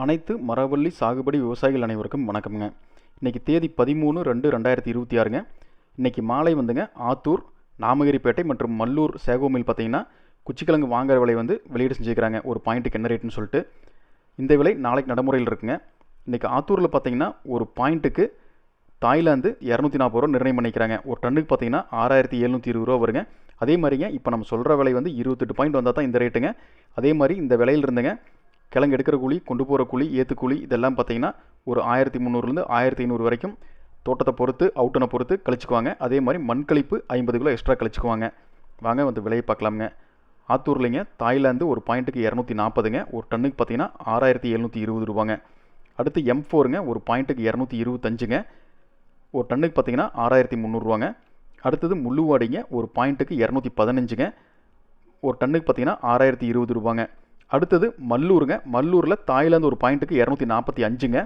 அனைத்து மரவள்ளி சாகுபடி விவசாயிகள் அனைவருக்கும் வணக்கம்ங்க. இன்றைக்கி தேதி பதிமூணு ரெண்டு ரெண்டாயிரத்தி இருபத்தி ஆறுங்க. இன்றைக்கி மாலை வந்துங்க ஆத்தூர் நாமகிரிப்பேட்டை மற்றும் மல்லூர் சேகோமில் பார்த்தீங்கன்னா குச்சிக்கிழங்கு வாங்குற விலை வந்து வெளியீடு செஞ்சுக்கிறாங்க. ஒரு பாயிண்ட்டுக்கு என்ன ரேட்டுன்னு சொல்லிட்டு. இந்த விலை நாளைக்கு நடைமுறையில் இருக்குங்க. இன்றைக்கி ஆத்தூரில் பார்த்தீங்கன்னா ஒரு பாயிண்ட்டுக்கு தாய்லாந்து இரநூத்தி நாற்பது ரூபா நிர்ணயம் பண்ணிக்கிறாங்க. ஒரு டன்னுக்கு பார்த்தீங்கன்னா ஆறாயிரத்தி எழுநூற்றி இருபது ரூபா வருங்க. அதே மாதிரிங்க இப்போ நம்ம சொல்கிற விலை வந்து இருபத்தெட்டு பாயிண்ட் வந்தால் தான் இந்த ரேட்டுங்க அதே மாதிரி இந்த விலையில் இருந்துங்க கிழங்கு எடுக்கிற கூலி கொண்டு போகிற கூலி ஏற்று கூலி இதெல்லாம் பார்த்தீங்கன்னா ஒரு ஆயிரத்தி முந்நூறுலேருந்து ஆயிரத்தி ஐநூறு வரைக்கும் தோட்டத்தை பொறுத்து அவுட்டனை பொறுத்து கழிச்சுக்குவாங்க. அதே மாதிரி மண் கழிப்பு ஐம்பது கிலோ எக்ஸ்ட்ரா கழிச்சுக்குவாங்க. வாங்க வந்து விலையை பார்க்கலாமுங்க. ஆத்தூர்லிங்க தாய்லாந்து ஒரு பாயிண்ட்டுக்கு இரநூத்தி நாற்பதுங்க ஒரு டன்னுக்கு பார்த்தீங்கன்னா ஆறாயிரத்தி எழுநூற்றி இருபது ரூபாங்க. அடுத்து எம் ஃபோருங்க ஒரு பாயிண்ட்டுக்கு இரநூத்தி இருபத்தஞ்சுங்க. ஒரு டன்னுக்கு பார்த்தீங்கன்னா ஆறாயிரத்தி முந்நூறுவாங்க அடுத்தது முள்ளுவாடிங்க ஒரு பாயிண்ட்டுக்கு இரநூத்தி பதினஞ்சுங்க. ஒரு டன்னுக்கு பார்த்தீங்கன்னா ஆறாயிரத்தி இருபது ரூபாங்க. அடுத்தது மல்லூருங்க. மல்லூரில் தாய்லாந்து ஒரு பாயிண்ட்டுக்கு இரநூத்தி நாற்பத்தி அஞ்சுங்க.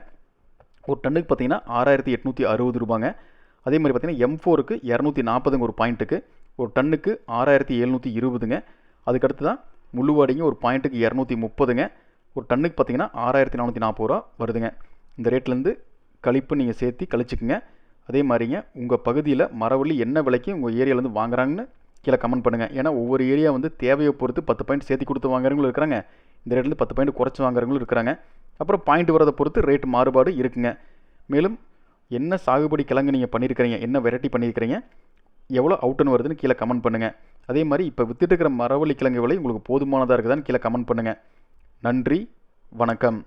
ஒரு டன்னுக்கு பார்த்தீங்கன்னா ஆறாயிரத்தி எட்நூற்றி அறுபது ரூபாங்க. அதே மாதிரி பார்த்தீங்கன்னா எம் ஃபோருக்கு இரநூத்தி நாற்பதுங்க ஒரு பாயிண்ட்டுக்கு ஒரு டன்னுக்கு ஆறாயிரத்தி எழுநூற்றி இருபதுங்க. அதுக்கடுத்து தான் முள்ளுவாடிங்க ஒரு பாயிண்ட்டுக்கு இரநூத்தி முப்பதுங்க. ஒரு டன்னுக்கு பார்த்தீங்கன்னா ஆறாயிரத்தி நானூற்றி நாற்பது ரூபா வருதுங்க. இந்த ரேட்லேருந்து கழிப்பு நீங்கள் சேர்த்து கழிச்சுக்குங்க. அதே மாதிரிங்க உங்கள் பகுதியில் மரவள்ளி என்ன விலைக்கு உங்கள் ஏரியாவிலேருந்து வாங்குறாங்கன்னு கீழே கமெண்ட் பண்ணுங்கள் ஏன்னா ஒவ்வொரு ஏரியா வந்து தேவையை பொறுத்து பத்து பாயிண்ட் சேர்த்து கொடுத்து வாங்குறவங்களும் இருக்கிறாங்க. இந்த ரேட்லேருந்து பத்து பாயிண்ட் குறைச்சி வாங்குறவங்களும் இருக்கிறாங்க. அப்புறம் பாயிண்ட் வரதை பொறுத்து ரேட் மாறுபாடு இருக்குங்க. மேலும் என்ன சாகுபடி கிழங்கு நீங்கள் பண்ணியிருக்கிறீங்க என்ன வெரைட்டி பண்ணியிருக்கிறீங்க எவ்வளோ அவுட்டன் வருதுன்னு கீழே கமெண்ட் பண்ணுங்கள் அதே மாதிரி இப்போ வித்துட்டு இருக்கிற மரவள்ளி கிழங்கு விலை உங்களுக்கு போதுமானதாக இருக்குதான்னு கீழே கமெண்ட் பண்ணுங்கள் நன்றி வணக்கம்.